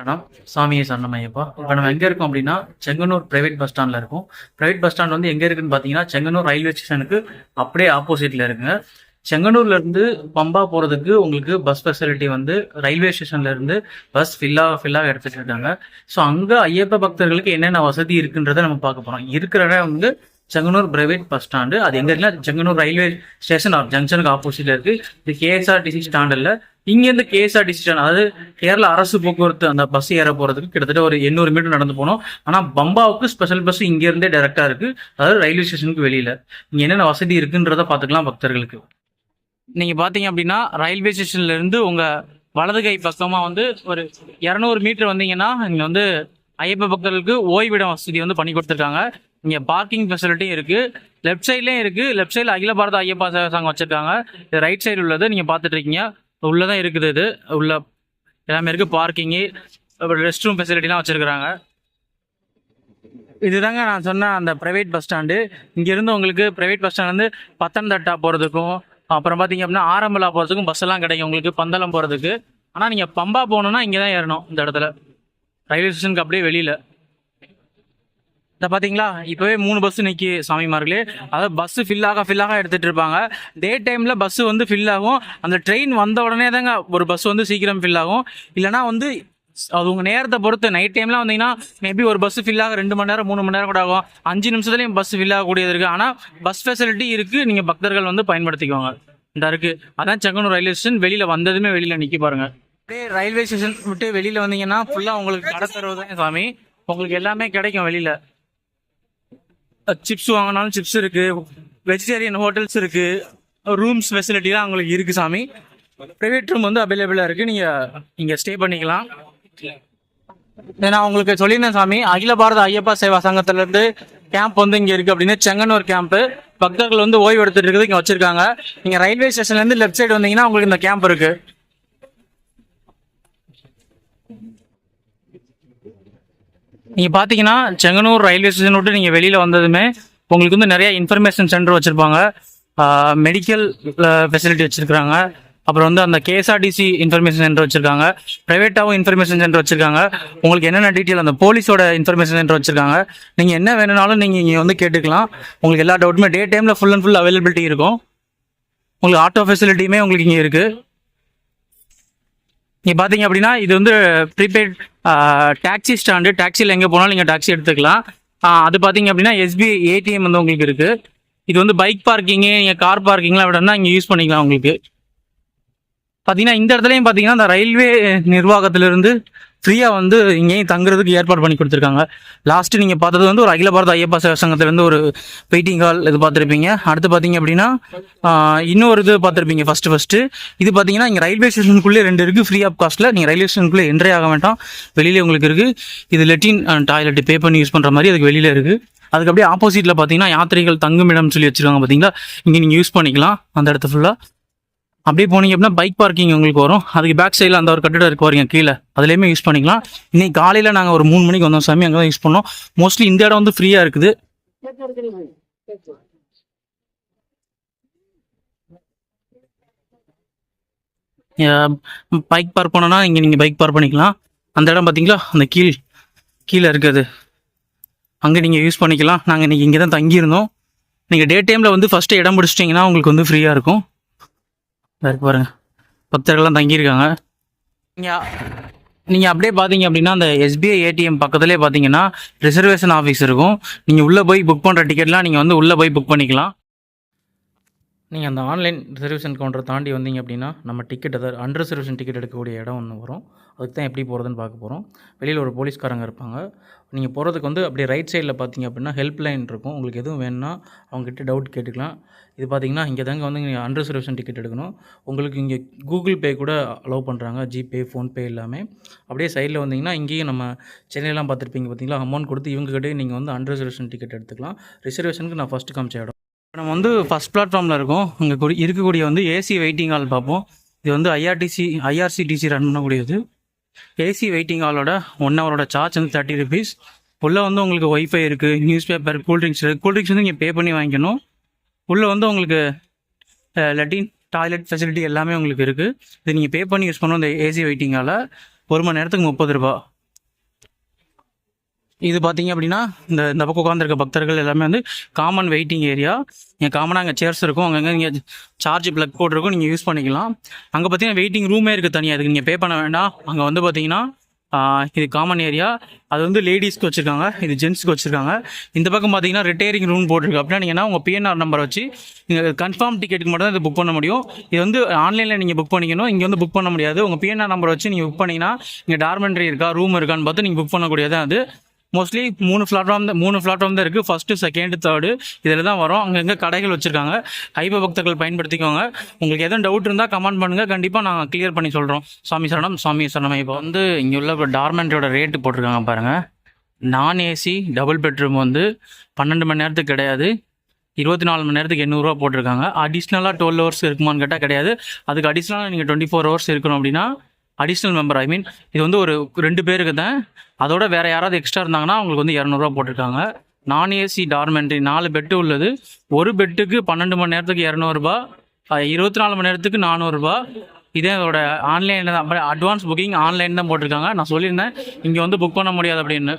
Madam. சாமியை சன்னமையப்பா இப்போ நம்ம எங்கே இருக்கோம் அப்படின்னா செங்கனூர் பிரைவேட் பஸ் ஸ்டாண்டில் இருக்கோம். பிரைவேட் பஸ் ஸ்டாண்ட் வந்து எங்கே இருக்குன்னு பார்த்தீங்கன்னா செங்கனூர் ரயில்வே ஸ்டேஷனுக்கு அப்படியே ஆப்போசிட்டில் இருக்குங்க. செங்கனூர்ல இருந்து பம்பா போகிறதுக்கு உங்களுக்கு பஸ் ஃபெசிலிட்டி வந்து ரயில்வே ஸ்டேஷன்ல இருந்து பஸ் ஃபில்லாக ஃபில்லாக எடுத்துட்டு இருக்காங்க. ஸோ அங்கே ஐயப்ப பக்தர்களுக்கு என்னென்ன வசதி இருக்குன்றதை நம்ம பார்க்க போகிறோம் இருக்கிற இடம் வந்து செங்கனூர் பிரைவேட் பஸ் ஸ்டாண்டு. அது எங்க இருக்குன்னா செங்கனூர் ரயில்வே ஸ்டேஷன் ஆர் ஜங்ஷனுக்கு ஆப்போசிட்ல இருக்கு. இது கேஎஸ்ஆர்டிசி ஸ்டாண்டில் இங்கேருந்து கேஎஸ்ஆர்டிசி ஸ்டாண்ட் அதாவது கேரளா அரசு போக்குவரத்து அந்த பஸ் ஏற போறதுக்கு கிட்டத்தட்ட ஒரு எண்ணூறு மீட்டர் நடந்து போனோம். ஆனால் பம்பாவுக்கு ஸ்பெஷல் பஸ் இங்கேருந்தே டேரெக்டாக இருக்குது இருக்கு. அதாவது ரயில்வே ஸ்டேஷனுக்கு வெளியில. இங்கே என்னென்ன வசதி இருக்குன்றத பார்த்துக்கலாம் பக்தர்களுக்கு. நீங்க பாத்தீங்க அப்படின்னா ரயில்வே ஸ்டேஷன்ல இருந்து உங்க வலது கை பக்கமா வந்து ஒரு இரநூறு மீட்டர் வந்தீங்கன்னா இங்க வந்து ஐயப்ப பக்தர்களுக்கு ஓய்விடம் வசதி வந்து பண்ணி கொடுத்துருக்காங்க. இங்கே பார்க்கிங் ஃபெசிலிட்டியும் இருக்குது லெஃப்ட் சைட்லேயும் இருக்குது லெஃப்ட் சைடில் அகில பாரத ஐயப்பா சேவை சங்கம் இது ரைட் சைடு உள்ளது நீங்கள் பார்த்துட்ருக்கீங்க. உள்ளே தான் இருக்குது இது. உள்ள எல்லாமே இருக்குது பார்க்கிங்கு அப்புறம் ரெஸ்ட் ரூம் ஃபெசிலிட்டிலாம் வச்சுருக்குறாங்க. இதுதாங்க நான் சொன்ன அந்த ப்ரைவேட் பஸ் ஸ்டாண்டு இங்கேருந்து உங்களுக்கு ப்ரைவேட் பஸ் ஸ்டாண்ட் வந்து பத்தனந்தட்டா போகிறதுக்கும் அப்புறம் பார்த்தீங்க அப்படின்னா ஆரம்பலா போகிறதுக்கும் பஸ் எல்லாம் கிடைக்கும். உங்களுக்கு பந்தளம் போகிறதுக்கு ஆனால் நீங்கள் பம்பா போகணுன்னா இங்கே தான் ஏறணும் இந்த இடத்துல. ரயில்வே ஸ்டேஷனுக்கு அப்படியே வெளியில். இந்த பார்த்தீங்களா இப்போவே மூணு பஸ் நிற்கி சாமிமார்களே. அதாவது பஸ்ஸு ஃபில்லாக ஃபில்லாக எடுத்துகிட்டு இருப்பாங்க. டே டைமில் பஸ்ஸு வந்து ஃபில் ஆகும். அந்த ட்ரெயின் வந்த உடனே தாங்க ஒரு பஸ் வந்து சீக்கிரம் ஃபில் ஆகும். இல்லைனா வந்து அது உங்கள் நேரத்தை பொறுத்து நைட் டைம்லாம் வந்தீங்கன்னா மேபி ஒரு பஸ் ஃபில் ஆக ரெண்டு மணி நேரம் மூணு மணி நேரம் கூட ஆகும். அஞ்சு நிமிஷத்துலேயும் பஸ் ஃபில் ஆகக்கூடியது இருக்குது ஆனால் பஸ் ஃபெசிலிட்டி இருக்குது நீங்கள் பக்தர்கள் வந்து பயன்படுத்திக்குவாங்க இந்த இருக்குது அதான் செங்கனூர் ரயில்வே ஸ்டேஷன் வெளியில் வந்ததுமே வெளியில் நிற்கி பாருங்க. அப்படியே ரயில்வே ஸ்டேஷன் விட்டு வெளியில் வந்தீங்கன்னா ஃபுல்லாக உங்களுக்கு கடை தருவது சாமி. உங்களுக்கு எல்லாமே கிடைக்கும் வெளியில். சிப்ஸ் வாங்கினாலும் சிப்ஸ் இருக்கு. வெஜிடேரியன் ஹோட்டல்ஸ் இருக்கு. ரூம்ஸ் ஃபெசிலிட்டிலாம் உங்களுக்கு இருக்கு சாமி. ப்ரைவேட் ரூம் வந்து அவைலபிளாக இருக்கு. நீங்க இங்கே ஸ்டே பண்ணிக்கலாம். நான் உங்களுக்கு சொல்லியிருந்தேன் சாமி. அகில பாரத ஐயப்பா சேவா சங்கத்துல இருந்து கேம்ப் வந்து இங்க இருக்கு அப்படின்னு செங்கனூர் கேம்ப் பக்தர்கள் வந்து ஓய்வு எடுத்துட்டு இருக்குது இங்க வச்சிருக்காங்க. நீங்க ரயில்வே ஸ்டேஷன்ல இருந்து லெஃப்ட் சைடு வந்தீங்கன்னா உங்களுக்கு இந்த கேம்ப் இருக்கு. நீங்கள் பார்த்தீங்கன்னா செங்கனூர் ரயில்வே ஸ்டேஷன் விட்டு நீங்கள் வெளியில் வந்ததுமே உங்களுக்கு வந்து நிறைய இன்ஃபர்மேஷன் சென்டர் வச்சுருப்பாங்க. மெடிக்கல் ஃபெசிலிட்டி வச்சுருக்காங்க. அப்புறம் வந்து அந்த கேஎஸ்ஆர்டிசி இன்ஃபர்மேஷன் சென்டர் வச்சிருக்காங்க. ப்ரைவேட்டாகவும் இன்ஃபர்மேஷன் சென்டர் வச்சிருக்காங்க. உங்களுக்கு என்னென்ன டீட்டெயில் அந்த போலீஸோட இன்ஃபர்மேஷன் சென்டர் வச்சிருக்காங்க. நீங்கள் என்ன வேணும்னாலும் நீங்கள் இங்கே வந்து கேட்டுக்கலாம். உங்களுக்கு எல்லா டவுட்டுமே டே டைமில் ஃபுல் அண்ட் ஃபுல் அவைலபிலிட்டி இருக்கும். உங்களுக்கு ஆட்டோ ஃபெசிலிட்டியுமே உங்களுக்கு இங்கே இருக்குது நீங்கள் பார்த்தீங்க அப்படின்னா இது வந்து ப்ரீபெய்ட் டாக்ஸி ஸ்டாண்டு டாக்ஸியில் எங்கே போனாலும் நீங்கள் டாக்ஸி எடுத்துக்கலாம். அது பார்த்தீங்க அப்படின்னா எஸ்பிஐ ஏடிஎம் வந்து உங்களுக்கு இருக்குது இது வந்து பைக் பார்க்கிங்கு நீங்கள் கார் பார்க்கிங்லாம் அப்படின்னா இங்கே யூஸ் பண்ணிக்கலாம் உங்களுக்கு. பார்த்தீங்கன்னா இந்த இடத்துலையும் பார்த்தீங்கன்னா இந்த ரயில்வே நிர்வாகத்திலிருந்து ஃப்ரீயாக வந்து இங்கேயும் தங்குறதுக்கு ஏற்பாடு பண்ணி கொடுத்துருக்காங்க. லாஸ்ட்டு நீங்கள் பார்த்தது வந்து ஒரு அகில பாரத ஐயப்பா சேவை சங்கத்திலேருந்து ஒரு வெயிட்டிங் ஹால் இது பார்த்துருப்பீங்க. அடுத்து பார்த்தீங்க அப்படின்னா இன்னொரு இது பார்த்துருப்பீங்க. ஃபஸ்ட்டு ஃபஸ்ட்டு இது பார்த்தீங்கன்னா இங்கே ரயில்வே ஸ்டேஷனுக்குள்ளே ரெண்டு இருக்குது ஃப்ரீ ஆஃப் காஸ்ட்டில் நீங்கள் ரயில்வே ஸ்டேஷனுக்குள்ளே என்ட்ரே ஆக வேண்டாம். வெளியிலே உங்களுக்கு இருக்குது இது லெட்டின் டாய்லெட் பே பண்ணி யூஸ் பண்ணுற மாதிரி அதுக்கு வெளியில் இருக்குது அதுக்கு அப்படியே ஆப்போசிட்டில் பார்த்தீங்கன்னா யாத்திரைகள் தங்குமிடம் சொல்லி வச்சுருக்காங்க பார்த்தீங்களா? இங்கே நீங்கள் யூஸ் பண்ணிக்கலாம். அந்த இடத்த ஃபுல்லாக அப்படியே போனீங்க அப்படின்னா பைக் பார்க்கிங் உங்களுக்கு வரும். அதுக்கு பேக் சைடில் அந்த ஒரு கட்டிடம் இருக்கு வரீங்க கீழே. அதுலேயுமே யூஸ் பண்ணிக்கலாம். இன்னைக்கு காலையில் நாங்கள் ஒரு மூணு மணிக்கு வந்தோம் சாமி அங்கே தான் யூஸ் பண்ணோம். மோஸ்ட்லி இந்த இடம் வந்து ஃப்ரீயாக இருக்குது. பைக் பார்க் பண்ணோன்னா இங்கே நீங்கள் பைக் பார்க் பண்ணிக்கலாம். அந்த இடம் பார்த்தீங்களா அந்த கீழ் கீழே இருக்குது அங்கே நீங்கள் யூஸ் பண்ணிக்கலாம். நாங்கள் இன்றைக்கி இங்கே தான் தங்கியிருந்தோம் நீங்கள் டே டைமில் வந்து ஃபஸ்ட்டு இடம் பிடிச்சிட்டிங்கன்னா உங்களுக்கு வந்து ஃப்ரீயாக இருக்கும். இருக்கு பாருங்க. பக்தர்கள்லாம் தங்கியிருக்காங்க. நீங்கள் நீங்கள் அப்படியே பார்த்தீங்க அப்படின்னா அந்த எஸ்பிஐ ஏடிஎம் பக்கத்துலேயே பார்த்தீங்கன்னா ரிசர்வேஷன் ஆஃபீஸ் இருக்கும். நீங்கள் உள்ளே போய் புக் பண்ணுற டிக்கெட்லாம் நீங்கள் வந்து உள்ளே போய் புக் பண்ணிக்கலாம். நீங்கள் அந்த ஆன்லைன் ரிசர்வேஷன் கவுண்டரை தாண்டி வந்தீங்க அப்படின்னா நம்ம டிக்கெட் அதாவது அண்டர் ரிசர்வேஷன் டிக்கெட் எடுக்கக்கூடிய இடம் ஒன்று வரும். அதுக்கு தான் எப்படி போகிறதுன்னு பார்க்க போகிறோம் வெளியில் ஒரு போலீஸ்காரங்க இருப்பாங்க. நீங்கள் போகிறதுக்கு வந்து அப்படியே ரைட் சைடில் பார்த்தீங்க அப்படின்னா ஹெல்ப் லைன் இருக்கும். உங்களுக்கு எதுவும் வேணும்னா அவங்ககிட்ட டவுட் கேட்டுக்கலாம். இது பார்த்தீங்கன்னா இங்கே தாங்க வந்து நீங்கள் அண்டர் ரிசர்வேஷன் டிக்கெட் எடுக்கணும். உங்களுக்கு இங்கே கூகுள் பே கூட அலோவ் பண்ணுறாங்க ஜிபே ஃபோன்பே எல்லாமே. அப்படியே சைடில் வந்தீங்கன்னா இங்கேயும் நம்ம சென்னையெல்லாம் பார்த்துருப்பீங்க பார்த்தீங்களா? அமௌண்ட் கொடுத்து இவங்ககிட்டே நீங்கள் வந்து அண்டர் ரிசர்வேஷன் டிக்கெட் எடுத்துக்கலாம். ரிசர்வேஷனுக்கு நான் ஃபஸ்ட்டு காமிச்ச இடம். நம்ம வந்து ஃபஸ்ட் பிளாட்ஃபார்மில் இருக்கோம். இங்கே கூடி இருக்கக்கூடிய வந்து ஏசி வெயிட்டிங் ஹால் பார்ப்போம். இது வந்து ஐஆர்டிசி ஐஆர்சிடிசி ரன் பண்ணக்கூடியது. ஏசி வெயிட்டிங் ஹாலோட ஒன் ஹவரோட சார்ஜ் வந்து தேர்ட்டி ருபீஸ் உள்ளே வந்து உங்களுக்கு ஒய்ஃபை இருக்குது நியூஸ் பேப்பர் கூல்ட்ரிங்க்ஸ் இருக்குது கூல்ட்ரிங்க்ஸ் வந்து நீங்கள் பே பண்ணி வாங்கிக்கணும். உள்ளே வந்து உங்களுக்கு லெட்டின் டாய்லெட் ஃபெசிலிட்டி எல்லாமே உங்களுக்கு இருக்குது இது நீங்கள் பே பண்ணி யூஸ் பண்ணணும் இந்த ஏசி வெயிட்டிங் ஹாலில் ஒரு மணி நேரத்துக்கு முப்பது ரூபா. இது பார்த்தீங்க அப்படின்னா இந்த இந்த பக்கம் உட்காந்துருக்க பக்தர்கள் எல்லாமே வந்து காமன் வெயிட்டிங் ஏரியா இங்கே காமனாக அங்கே சேர்ஸ் இருக்கும். அங்கங்கே நீங்கள் சார்ஜ் ப்ளக் போட்டிருக்கும் நீங்கள் யூஸ் பண்ணிக்கலாம். அங்கே பார்த்தீங்கன்னா வெயிட்டிங் ரூமே இருக்குது தனியாக அதுக்கு நீங்கள் பே பண்ண வேண்டாம். அங்கே வந்து பார்த்தீங்கன்னா இது காமன் ஏரியா அது வந்து லேடிஸ்க்கு வச்சுருக்காங்க. இது ஜென்ஸ்க்கு வச்சுருக்காங்க. இந்த பக்கம் பார்த்தீங்கன்னா ரிட்டையரிங் ரூம் போட்டிருக்கு. அப்படின்னா நீங்கள் என்ன உங்கள் பிஎன்ஆர் நம்பர் வச்சு நீங்கள் கன்ஃபார்ம் டிக்கெட்டுக்கு மட்டும் தான் இது புக் பண்ண முடியும். இது வந்து ஆன்லைனில் நீங்கள் புக் பண்ணிக்கணும் இங்கே வந்து புக் பண்ண முடியாது. உங்கள் பிஎன்ஆர் நம்பர் வச்சு நீங்கள் புக் பண்ணிங்கன்னா இங்கே டார்மெண்ட்ரி இருக்கா ரூம் இருக்கான்னு பார்த்து நீங்கள் புக் பண்ணக்கூடியதான் அது. மோஸ்ட்லி மூணு பிளாட்ஃபார்ம் தான் மூணு பிளாட்ஃபார்ம் தான் இருக்குது ஃபஸ்ட்டு செகண்ட் தேர்டு இதில் தான் வரும். அங்கங்கே கடைகள் வச்சுருக்காங்க. ஐப பக்தர்கள் பயன்படுத்திக்கோங்க. உங்களுக்கு எதுவும் டவுட் இருந்தால் கமெண்ட் பண்ணுங்கள் கண்டிப்பாக நாங்கள் கிளியர் பண்ணி சொல்கிறோம் சாமி சரணம் சுவாமி சரணம் இப்போ வந்து இங்கே உள்ள டார்மெண்ட்டோட ரேட்டு போட்டிருக்காங்க பாருங்கள் நான் ஏசி டபுள் பெட்ரூம் வந்து பன்னெண்டு மணி நேரத்துக்கு கிடையாது. இருபத்தி நாலு மணி நேரத்துக்கு எண்ணூறுரூவா போட்டிருக்காங்க. அடிஷ்னலாக டுவெல் ஹவர்ஸ் இருக்குமான்னு கேட்டால் கிடையாது. அதுக்கு அடிஷ்னலாக நீங்கள் டுவெண்ட்டி ஃபோர் ஹவர்ஸ் இருக்கணும் அப்படின்னா அடிஷ்னல் மெம்பர் ஐ மீன் இது வந்து ஒரு ரெண்டு பேருக்கு தான். அதோட வேறு யாராவது எக்ஸ்ட்ரா இருந்தாங்கன்னா அவங்களுக்கு வந்து இரநூறுவா போட்டிருக்காங்க. நான் ஏசி டார்மெண்ட்ரி நாலு பெட்டு உள்ளது. ஒரு பெட்டுக்கு பன்னெண்டு மணி நேரத்துக்கு இரநூறுபா இருபத்தி நாலு மணி நேரத்துக்கு நானூறுரூபா இதே அதோட ஆன்லைனில் தான் அட்வான்ஸ் புக்கிங் ஆன்லைன் தான் போட்டிருக்காங்க. நான் சொல்லியிருந்தேன் இங்கே வந்து புக் பண்ண முடியாது அப்படின்னு.